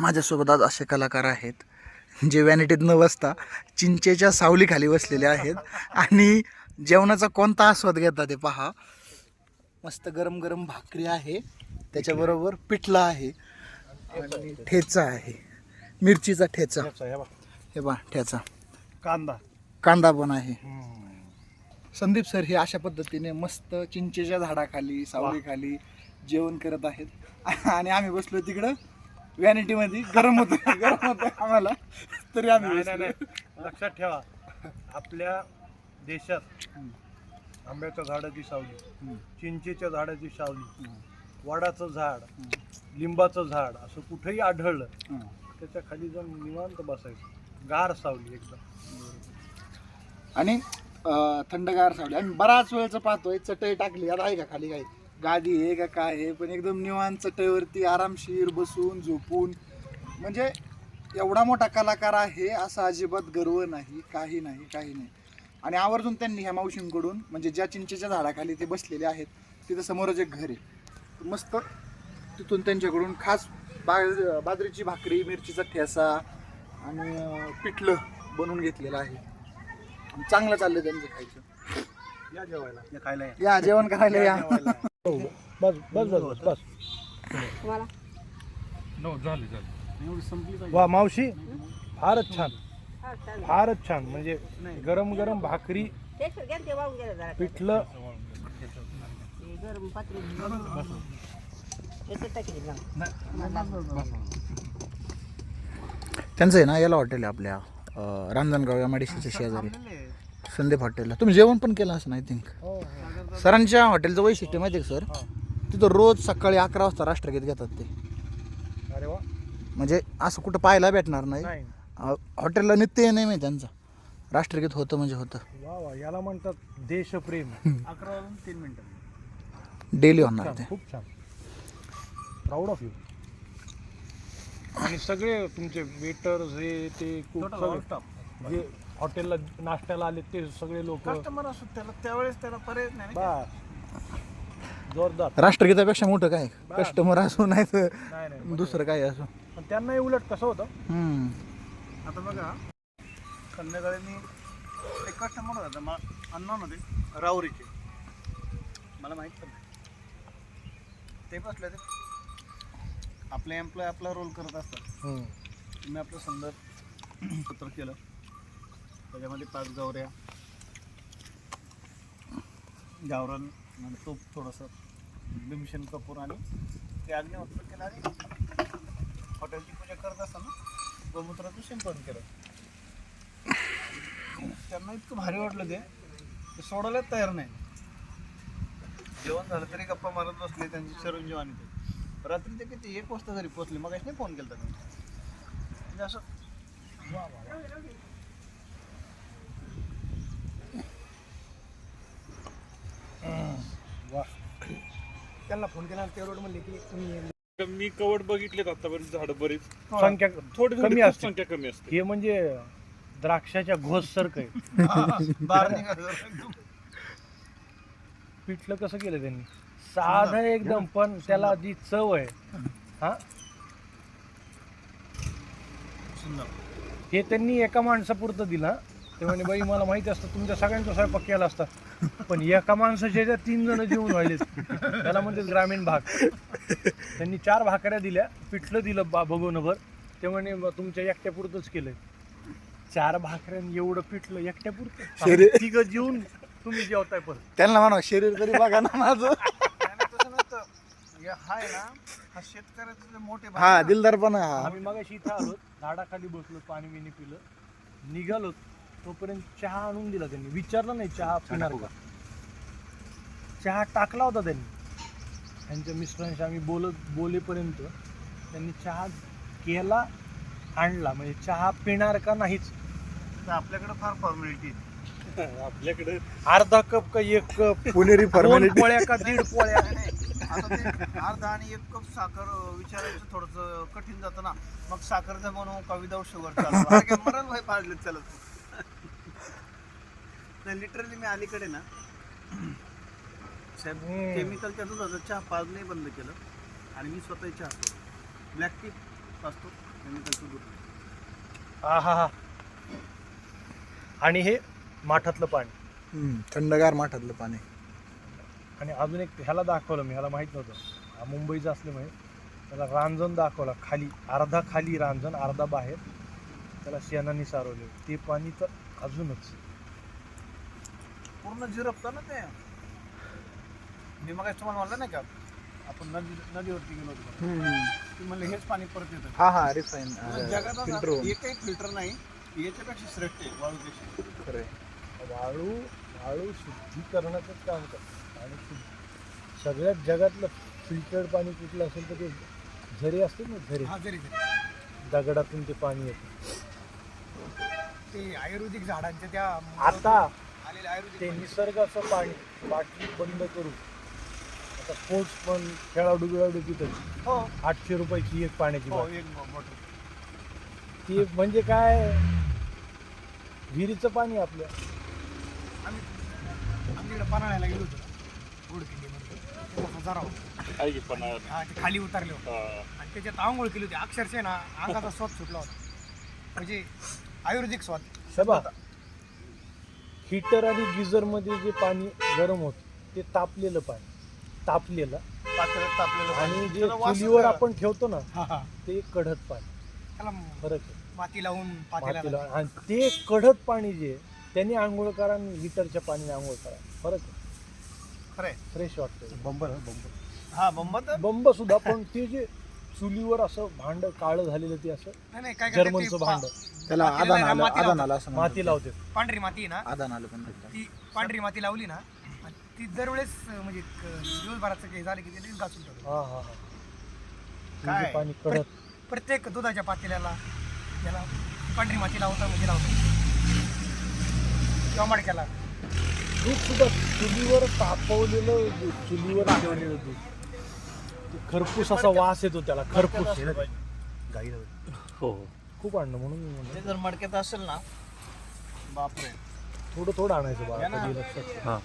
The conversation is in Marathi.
माझ्यासोबत आज असे कलाकार आहेत जे वॅनिटीत न बसता चिंचेच्या सावलीखाली बसलेले आहेत. आणि जेवणाचा कोणता आस्वाद घेतात ते पहा. मस्त गरम गरम भाकरी आहे. त्याच्याबरोबर पिठला आहे. आणि ठेचा आहे. मिरचीचा ठेचा. हे बा ठेचा. कांदा. कांदा पण आहे. संदीप सर हे अशा पद्धतीने मस्त चिंचेच्या झाडाखाली सावलीखाली जेवण करत आहेत. आणि आम्ही बसलो तिकडं. व्हॅनिटीमध्ये गरम होतं गरम होतं आम्हाला. तरी आम्ही नाही नाही बसलो. नाही. लक्षात ठेवा. आपल्या देशात आंब्याच्या झाडाची सावली. चिंचेच्या झाडाची सावली. वडाचं झाड लिंबाचं झाड असं कुठेही आढळलं हं. त्याच्याखाली जाऊन निवांत बसायचं. गार सावली एकदम. आणि अं, थंडगार सावली. आम्ही बराच वेळचं पाहतोय चटई टाकली आता आहे का खाली काही? गादी आहे का काय आहे पण एकदम निवांत चटईवरती आरामशीर बसून झोपून. म्हणजे एवढा मोठा कलाकार आहे असा अजिबात गर्व नाही काही नाही काही नाही. आणि आवर्जून त्यांनी ह्या मावशींकडून म्हणजे ज्या चिंचेच्या झाडाखाली ते बसलेले आहेत तिथं समोरच एक घर आहे मस्त तिथून त्यांच्याकडून खास बा बाजरीची भाकरी मिरचीचा ठेसा आणि पिठलं बनवून घेतलेलं आहे. चांगलं चाललंय त्यांचं खायचं. या जेवायला. या खायला या. जेवण करायला या. बस बस बस बस बस. वा मावशी फारच छान. हा. फारच छान म्हणजे गरम गरम भाकरी पिठलं. त्यांचं आहे ना याला हॉटेल आहे आपल्या अं, रांजणगाव या मडीशीच्या शेजारी. संदीप हॉटेलला. तुम्ही जेवण पण केलं असं आय थिंक सरांच्या हॉटेलचं वैशिष्ट्य माहिती आहे का सर? तिथं रोज सकाळी अकरा वाजता राष्ट्रगीत घेतात ते. अरे वा. म्हणजे असं कुठं पाहायला भेटणार नाही. हॉटेलला नित्य नाही माहिती त्यांचं. राष्ट्रगीत होतं म्हणजे होतं. वा वा. याला म्हणतात देशप्रेम. अकरा वाजून तीन मिनिटं. डेली होणार ते. खूप छान. प्राऊड ऑफ यू आणि सगळे तुमचे वेटर्स हे ते खूप सगळे जे हॉटेलला नाश्त्याला आले ते सगळे लोक. कस्टमर असो त्याला त्यावेळेस त्याला पर्याय नाही ना. जोरदार. राष्ट्रगीतापेक्षा मोठं काय. कस्टमर असो नाही तर नाही नाही दुसरं काय असो. पण त्यांनाही उलट कसं होतं? हम्म. आता बघा संध्याकाळी मी एक कस्टमर होता मला अन्न होते राहुरीचे. मला माहीत पण नाही. ते बसले ते आपले एम्प्लॉय आपला रोल करत असतात. मी आपलं सुंदर पत्र केलं. त्याच्यामध्ये पाच गवऱ्या गावरान तूप थोडंसं भीमसेन कपूर आणि ते अग्निहोत्र केलं आणि हॉटेलची पूजा करत असताना गोमूत्राचं शिंपण केलं. त्यांना इतकं भारी वाटलं ते ते सोडायलाच तयार नाही. जेवण झालं तरी गप्पा मारत बसले त्यांची चिरंजीव आणि ते. रात्री ते किती एक वाजता घरी पोचले मग नाही फोन केला त्यांनी. म्हणजे असं त्यांना फोन केला ते रोड म्हणले की तुम्ही मी कवड बघितलेत आतापर्यंत झाड बरीच. संख्या थोडी कमी असते. संख्या कमी असते. हे म्हणजे द्राक्षाच्या घोस सारखं आहे. पिठलं कसं केलं त्यांनी? साधं. एकदम पण त्याला जी चव आहे. हा? सुंदर. हे त्यांनी एका माणसापुरतं दिलं हा. ते म्हणे बाई मला माहिती असतं तुमच्या सगळ्यांचा स्वयंपाक केला असता. पण एका माणसाच्या ज्या तीन जण जेवून राहिलेत. त्याला म्हणते ग्रामीण भाग. त्यांनी चार भाकऱ्या दिल्या पिठलं दिलं बा भगवनभर. ते म्हणे "मग तुमच्या एकट्यापुरतंच केलंय. चार भाकऱ्यां एवढं पिठलं एकट्यापुरतं? शरीर- तिघं जेवून तुम्ही जेवताय पण त्यांना म्हणा शरीर तरी बघा ना माझं. त्याने तसं नसतं हे हा आहे ना हा शेतकऱ्याचे जे मोठे भाग हा आहे ना, दिलदारपणा हा. आम्ही मग इथं आलो झाडाखाली बसलो पाणी बिणी पिलं. निघालो तोपर्यंत चहा आणून दिला त्यांनी. विचारलं नाही चहा पिणार का? चहा टाकला होता त्यांनी. त्यांच्या मिस्टरांशी आम्ही बोलत बोलेपर्यंत त्यांनी चहा केला आणला. म्हणजे चहा पिणार का नाहीच. आपल्याकडे फार फॉर्मॅलिटी आपल्याकडे अर्धा कप का एक कप? पुणेरी फॉर्मॅलिटी पोळ्या का दीड पोळ्या? आता ते अर्धा आणि एक कप साखर विचारायचं थोडंसं कठीण जातं ना. मग साखरचं बनवू का विदाऊट शुगर चालू मरण भाई पाडले चालत नाही लिटरली मी अलीकडे ना साहेब. केमिकलच्या दुधाचं चहा पाज नाही बंद केलं. आणि मी स्वतः चहा ब्लॅक टी असतो केमिकलचं दूध. हा हा. हा आणि हे माठातलं पाणी. हम्म, थंडगार माठातलं पाणी. आणि अजून एक ह्याला दाखवलं मी ह्याला माहीत नव्हतं. हा मुंबईचा असल्यामुळे त्याला रांजण दाखवला खाली अर्धा खाली रांजण अर्धा बाहेर. त्याला शेणाने सारवले. ते पाणी तर अजूनच पूर्ण झिरपतं ना ते. मी मग तुम्हाला म्हणलं नाही का आपण नदी नदीवरती गेलो होतो. ती म्हणले हेच पाणी परत येतं. हा हा रिफाईन जगात आता एकही फिल्टर नाही. याच्यापेक्षा श्रेष्ठ आहे वाळूपेक्षा वाळू वाळू शुद्धीकरणाचंच काम करतात आणि शुद्ध- सगळ्यात जगातलं फिल्टर्ड पाणी कुठलं असेल तर ते झरे असते ना झरे. हा जरी. दगडातून ते पाणी येतं. ते आयुर्वेदिक झाडांच्या त्या आता ते निसर्गाचं पाणी बाटली बंद करून आता स्पोर्ट्स पण खेळाडू बिळाडू पितात हो. आठशे रुपयाची एक पाण्याची हो बाटली. एक बॉटल. ती म्हणजे काय? विहिरीचं पाणी आपलं आम्ही आमच्याकडे पन्हाळ्याला गेलो होतो. आहे पण हा ते खाली उतरले होते. आणि त्याच्यात आंघोळ केली होती. अक्षरशः ना अंगाचा स्वाद सुटला होता. म्हणजे आयुर्वेदिक स्वाद सभा. हीटर आणि गिझरमध्ये जे पाणी गरम होत ते तापलेलं पाणी. तापलेलं. तापलेलं आणि जे त्याला वासच चुलीवर. आपण ठेवतो ना हा हा. ते कढत पाणी. त्याला फरक आहे. माती लावून मातीला आणि ते कढत पाणी जे आहे, त्याने आंघोळ करा आणि हिटरच्या पाणी आंघोळ करा फरक आहे. खरंय फ्रेश वाटतं बंबर बंबर. हा बंबर तर? बंब सुद्धा पण ते जे चुलीवर असं भांड काळं झालेलं ते असं नाही नाही काय करतात ते जर्मनचं पा- भांड त्याला मातीला आदान ना आलं माती आदान लावतात. आलं असं माती लावते. पांढरी माती आहे ना. आदान आलं पण म्हणतात. ती पांढरी माती लावली ना आणि ती दरवेळेस अं, म्हणजे क- दिवसभराचं काही झालं की ते लगेच घासून ठेवतो हा हा हा. ते काय? पाणी कडत प्रत्येक दुधाच्या पातेल्याला याला पांढरी माती लावता म्हणजे लावतो किंवा मडक्याला. दूध सुद्धा चुलीवर तापवलेलं दूध चुलीवर ठेवलेलं दूध. ते खरपूस असा वास येतो त्याला खरपूस. हो. खूप आणणं म्हणून मी म्हणलं ते जर मडक्यात असेल ना बापरे थोडं थोडं आणायचं ना. कधी लक्षात ठेव. हा